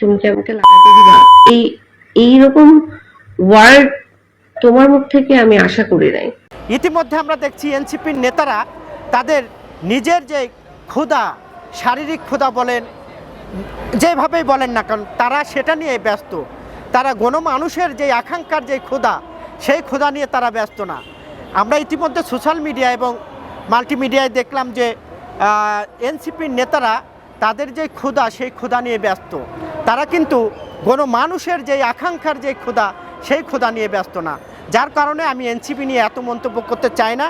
তুমি কি আমাকে লাগাতে দিবা? এই এইরকম ওয়ার্ড তোমার মুখ থেকে আমি আশা করি নাই। ইতিমধ্যে আমরা দেখছি এনসিপির নেতারা তাদের নিজের যে ক্ষুধা, শারীরিক ক্ষুধা বলেন, যেভাবেই বলেন না কারণ তারা সেটা নিয়ে ব্যস্ত। তারা গণমানুষের যে আকাঙ্ক্ষার যে ক্ষুধা, সেই ক্ষুধা নিয়ে তারা ব্যস্ত না। আমরা ইতিমধ্যে সোশ্যাল মিডিয়া এবং মাল্টিমিডিয়ায় দেখলাম যে এনসিপির নেতারা তাদের যে ক্ষুধা সেই ক্ষুধা নিয়ে ব্যস্ত। তারা কিন্তু কোনো মানুষের যে আকাঙ্ক্ষার যে ক্ষুধা সেই ক্ষুধা নিয়ে ব্যস্ত না। যার কারণে আমি এনসিপি নিয়ে এত মন্তব্য করতে চাই না।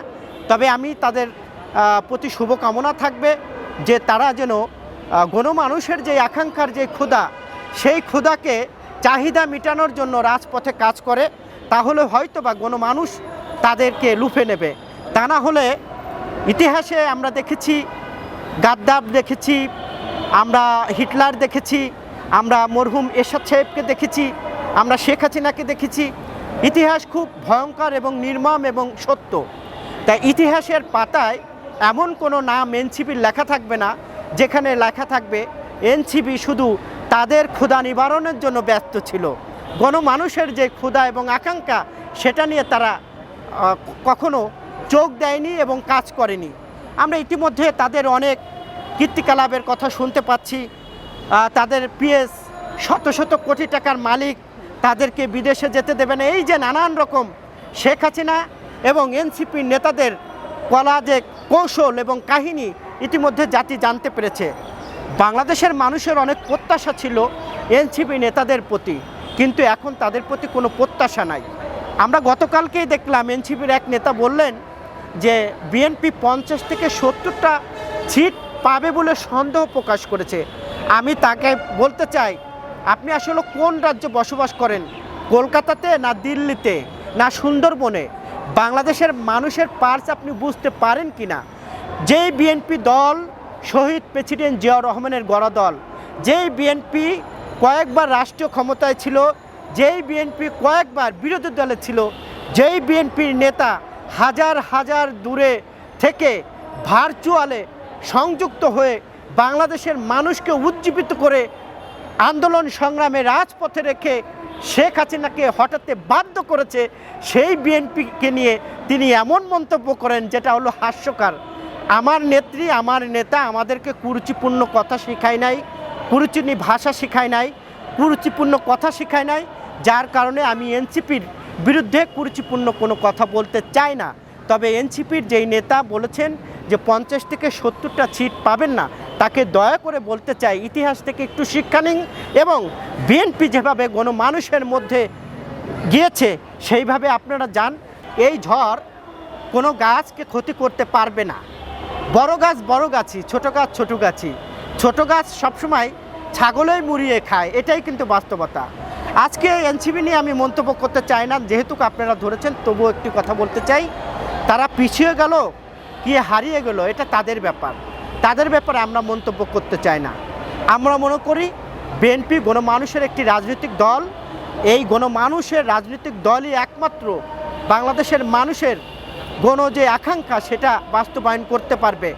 তবে আমি তাদের প্রতি শুভকামনা থাকবে যে তারা যেন আহ, গণমানুষের যে আকাঙ্ক্ষার যে ক্ষুধা সেই ক্ষুধাকে চাহিদা মেটানোর জন্য রাজপথে কাজ করে তাহলে হয়তো বা গণমানুষ তাদেরকে লুফে নেবে। তা না হলে ইতিহাসে আমরা দেখেছি গাদ্দার দেখেছি আমরা হিটলার দেখেছি, আমরা মরহুম এরশাদ সাহেবকে দেখেছি, আমরা শেখ হাসিনাকে দেখেছি। ইতিহাস খুব ভয়ঙ্কর এবং নির্মম এবং সত্য। তাই ইতিহাসের পাতায় এমন কোনো নাম এনসিপির লেখা থাকবে না, যেখানে লেখা থাকবে, এনসিপি শুধু তাদের ক্ষুধা নিবারণের জন্য ব্যস্ত ছিল। গণমানুষের যে ক্ষুধা এবং আকাঙ্ক্ষা, সেটা নিয়ে তারা কখনো চোখ দেয়নি এবং কাজ করেনি। আমরা ইতিমধ্যে তাদের অনেক কীর্তিকলাপের কথা শুনতে পাচ্ছি। তাদের পিএস শত শত কোটি টাকার মালিক তাদেরকে বিদেশে যেতে দেবে না। এই যে নানান রকম শেখ হাসিনা এবং এনসিপির নেতাদের কলা যে কৌশল এবং কাহিনী ইতিমধ্যে জাতি জানতে পেরেছে। বাংলাদেশের মানুষের অনেক প্রত্যাশা ছিল এনসিপি নেতাদের প্রতি, কিন্তু এখন তাদের প্রতি কোনো প্রত্যাশা নাই। আমরা গতকালকেই দেখলাম এনসিপির এক নেতা বললেন যে, বিএনপি পঞ্চাশ থেকে সত্তরটা সিট পাবে বলে সন্দেহ প্রকাশ করেছে। আমি তাকে বলতে চাই, আপনি আসলে কোন রাজ্যে বসবাস করেন? কলকাতাতে না দিল্লিতে না সুন্দরবনে? বাংলাদেশের মানুষের পার্স আপনি বুঝতে পারেন কি না যেই বিএনপি দল, শহীদ প্রেসিডেন্ট জিয়াউর রহমানের গড়া দল, যেই বিএনপি কয়েকবার রাষ্ট্রীয় ক্ষমতায় ছিল, যেই বিএনপি কয়েকবার বিরোধী দলে ছিল, যেই বিএনপির নেতা হাজার হাজার দূরে থেকে ভার্চুয়ালে সংযুক্ত হয়ে বাংলাদেশের মানুষকে উজ্জীবিত করে আন্দোলন সংগ্রামে রাজপথে রেখে শেখ হাসিনাকে হঠাতে বাধ্য করেছে, সেই বিএনপিকে নিয়ে তিনি এমন মন্তব্য করেন যেটা হলো হাস্যকর। আমার নেত্রী, আমার নেতা আমাদেরকে কুরুচিপূর্ণ কথা শেখায় নাই কুরুচিনী ভাষা শেখায় নাই, কুরুচিপূর্ণ কথা শেখায় নাই, যার কারণে আমি এনসিপির বিরুদ্ধে কুরুচিপূর্ণ কোনো কথা বলতে চাই না। তবে এনসিপির যেই নেতা বলেছেন যে পঞ্চাশ থেকে সত্তরটা সিট পাবেন না, তাকে দয়া করে বলতে চাই, ইতিহাস থেকে একটু শিক্ষা নিন এবং বিএনপি যেভাবে গণমানুষের মধ্যে গিয়েছে, সেইভাবে আপনারা যান। এই ঝড় কোনো গাছকে ক্ষতি করতে পারবে না। বড় গাছ বড় গাছই, ছোটো গাছ ছোট গাছই। ছোট গাছ সবসময় ছাগলেই মুড়িয়ে খায়, এটাই কিন্তু বাস্তবতা। আজকে এনসিবি নিয়ে আমি মন্তব্য করতে চাই না, যেহেতু আপনারা ধরেছেন, তবুও একটি কথা বলতে চাই, তারা পিছিয়ে গেল। কি হারিয়ে গেল, এটা তাদের ব্যাপার। তাদের ব্যাপারে আমরা মন্তব্য করতে চাই না। আমরা মনে করি বিএনপি গণমানুষের একটি রাজনৈতিক দল। এই গণমানুষের রাজনৈতিক দলই একমাত্র বাংলাদেশের মানুষের গণ যে আকাঙ্ক্ষা, সেটা বাস্তবায়ন করতে পারবে।